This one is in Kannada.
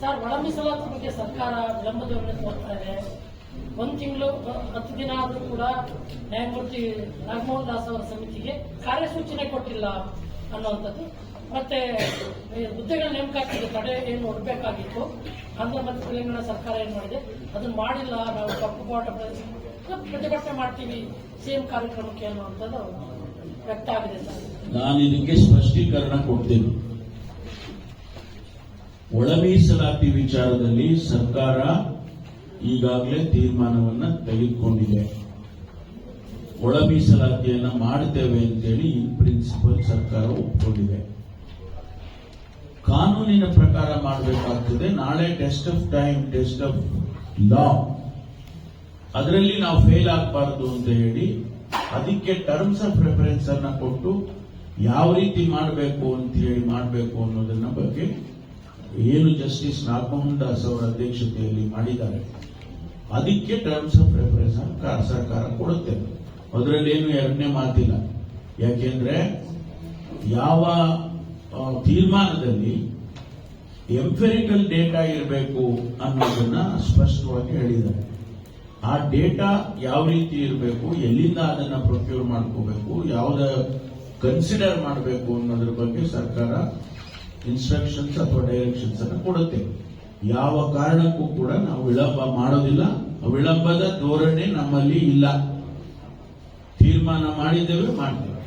ಸರ್ ಒಳ ಮೀಸಲಾತಿ ಬಗ್ಗೆ ಸರ್ಕಾರ ವಿಳಂಬದ ತೋರ್ತಾ ಇದೆ. ಒಂದು ತಿಂಗಳು, ಹತ್ತು ದಿನ ಆದರೂ ಕೂಡ ನ್ಯಾಯಮೂರ್ತಿ ನಾಗಮೋಹನ್ ದಾಸ್ ಅವರ ಸಮಿತಿಗೆ ಕಾರ್ಯಸೂಚನೆ ಕೊಟ್ಟಿಲ್ಲ ಅನ್ನುವಂಥದ್ದು. ಮತ್ತೆ ಹುದ್ದೆಗಳ ನೇಮಕಾತಿಗೆ ತಡೆ ಏನು ಹೊರಬೇಕಾಗಿತ್ತು ಆಂಧ್ರ ಮತ್ತು ತೆಲಂಗಾಣ ಸರ್ಕಾರ ಏನು ಮಾಡಿದೆ? ಅದನ್ನು ಮಾಡಿಲ್ಲ, ನಾವು ಕಪ್ಪು ಪಾಠ ಪ್ರತಿಭಟನೆ ಮಾಡ್ತೀವಿ, ಸೇಮ್ ಕಾರ್ಯಕ್ರಮಕ್ಕೆ ಅನ್ನುವಂಥದ್ದು ವ್ಯಕ್ತ ಆಗಿದೆ ಸರ್. ನಾನು ಇದಕ್ಕೆ ಸ್ಪಷ್ಟೀಕರಣ ಕೊಡ್ತೇನೆ. ಒಳ ಮೀಸಲಾತಿ ವಿಚಾರದಲ್ಲಿ ಸರ್ಕಾರ ಈಗಾಗಲೇ ತೀರ್ಮಾನವನ್ನು ತೆಗೆದುಕೊಂಡಿದೆ. ಒಳ ಮೀಸಲಾತಿಯನ್ನ ಮಾಡ್ತೇವೆ ಅಂತೇಳಿ ಇನ್ ಪ್ರಿನ್ಸಿಪಲ್ ಸರ್ಕಾರ ಒಪ್ಪಿಕೊಂಡಿದೆ ಕಾನೂನಿನ ಪ್ರಕಾರ ಮಾಡಬೇಕಾಗ್ತದೆ. ನಾಳೆ test of time test of law ಅದರಲ್ಲಿ ನಾವು ಫೇಲ್ ಆಗಬಾರದು ಅಂತ ಹೇಳಿ ಅದಕ್ಕೆ ಟರ್ಮ್ಸ್ ಆಫ್ ರೆಫರೆನ್ಸ್ ಅನ್ನ ಕೊಟ್ಟು ಯಾವ ರೀತಿ ಮಾಡಬೇಕು ಅಂತ ಹೇಳಿ ಮಾಡಬೇಕು ಅನ್ನೋದನ್ನ ಬಗ್ಗೆ ಏನು ಜಸ್ಟಿಸ್ ನಾಗಮೋಹನ್ ದಾಸ್ ಅವರ ಅಧ್ಯಕ್ಷತೆಯಲ್ಲಿ ಮಾಡಿದ್ದಾರೆ, ಅದಕ್ಕೆ ಟರ್ಮ್ಸ್ ಆಫ್ ರೆಫರೆನ್ಸ್ ಸರ್ಕಾರ ಕೊಡುತ್ತೆ. ಅದರಲ್ಲಿ ಏನು ಎರಡನೇ ಮಾತಿಲ್ಲ. ಯಾಕೆಂದ್ರೆ, ಯಾವ ತೀರ್ಮಾನದಲ್ಲಿ ಎಂಫೆರಿಕಲ್ ಡೇಟಾ ಇರಬೇಕು ಅನ್ನೋದನ್ನ ಸ್ಪಷ್ಟವಾಗಿ ಹೇಳಿದ್ದಾರೆ. ಆ ಡೇಟಾ ಯಾವ ರೀತಿ ಇರಬೇಕು, ಎಲ್ಲಿಂದ ಅದನ್ನ ಪ್ರೊಕ್ಯೂರ್ ಮಾಡ್ಕೋಬೇಕು, ಯಾವ್ದ ಕನ್ಸಿಡರ್ ಮಾಡಬೇಕು ಅನ್ನೋದ್ರ ಬಗ್ಗೆ ಸರ್ಕಾರ ಇನ್ಸ್ಟ್ರಕ್ಷನ್ಸ್ ಅಥವಾ ಡೈರೆಕ್ಷನ್ಸ್ ಅನ್ನು ಕೊಡುತ್ತೆ. ಯಾವ ಕಾರಣಕ್ಕೂ ಕೂಡ ನಾವು ವಿಳಂಬ ಮಾಡೋದಿಲ್ಲ. ವಿಳಂಬದ ಧೋರಣೆ ನಮ್ಮಲ್ಲಿ ಇಲ್ಲ. ತೀರ್ಮಾನ ಮಾಡಿದ್ದೇವೆ, ಮಾಡ್ತೇವೆ.